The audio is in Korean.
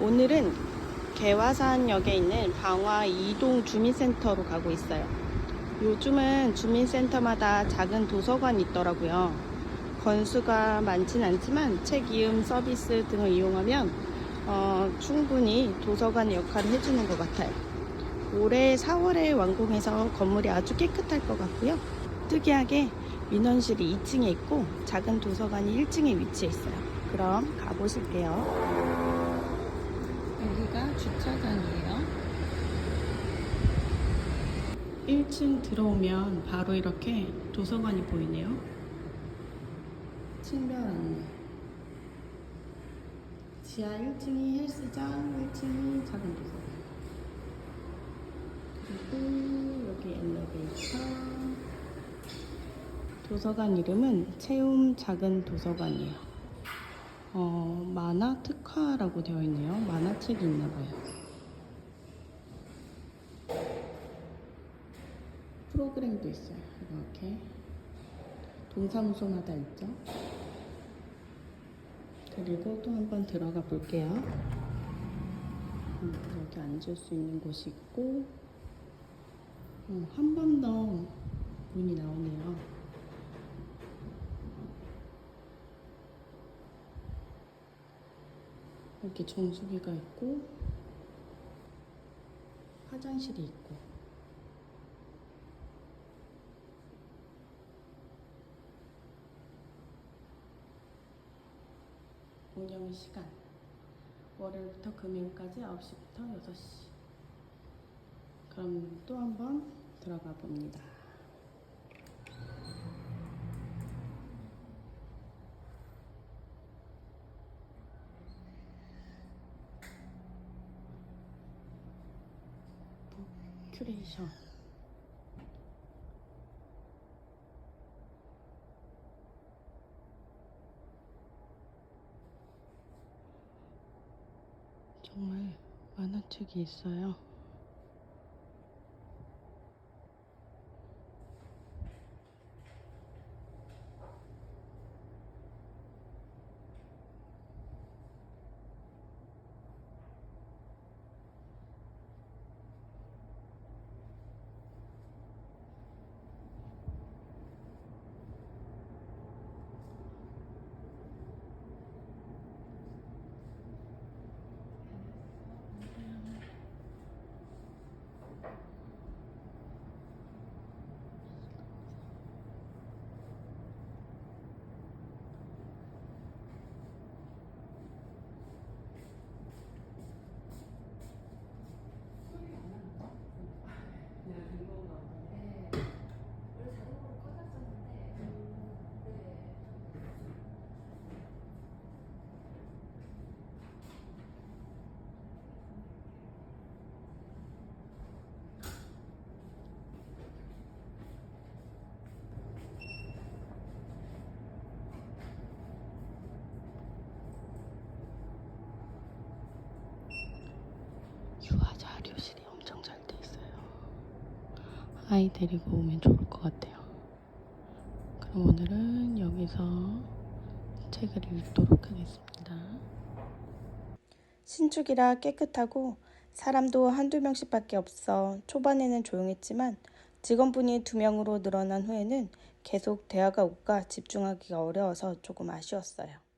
오늘은 개화산역에 있는 방화 이동 주민센터로 가고 있어요. 요즘은 주민센터마다 작은 도서관이 있더라고요. 건수가 많진 않지만 책 이음 서비스 등을 이용하면 어, 충분히 도서관의 역할을 해주는 것 같아요. 올해 4월에 완공해서 건물이 아주 깨끗할 것 같고요. 특이하게 민원실이 2층에 있고 작은 도서관이 1층에 위치해 있어요. 그럼 가보실게요. 여기가 주차장이에요. 1층 들어오면 바로 이렇게 도서관이 보이네요. 층별 안내. 지하 1층이 헬스장, 1층이 작은 도서관. 그리고 여기 엘리베이터. 도서관 이름은 채움 작은 도서관이에요. 어, 만화 특화라고 되어 있네요. 만화책이 있나 봐요. 프로그램도 있어요. 이렇게 동사무소마다 있죠. 그리고 또 한번 들어가 볼게요. 음, 여기 앉을 수 있는 곳이 있고 음, 한번 더 문이 나오네요. 이렇게 정수기가 있고 화장실이 있고. 운영 시간. 월요일부터 금요일까지 9시부터 6시. 그럼 또 한번 들어가 봅니다. 큐레이션 정말 만화책이 있어요. 자료실이 엄청 잘 돼 있어요. 아이 데리고 오면 좋을 것 같아요. 그럼 오늘은 여기서 책을 읽도록 하겠습니다. 신축이라 깨끗하고 사람도 한두 명씩밖에 없어 초반에는 조용했지만 직원분이 두 명으로 늘어난 후에는 계속 대화가 오가 집중하기가 어려워서 조금 아쉬웠어요.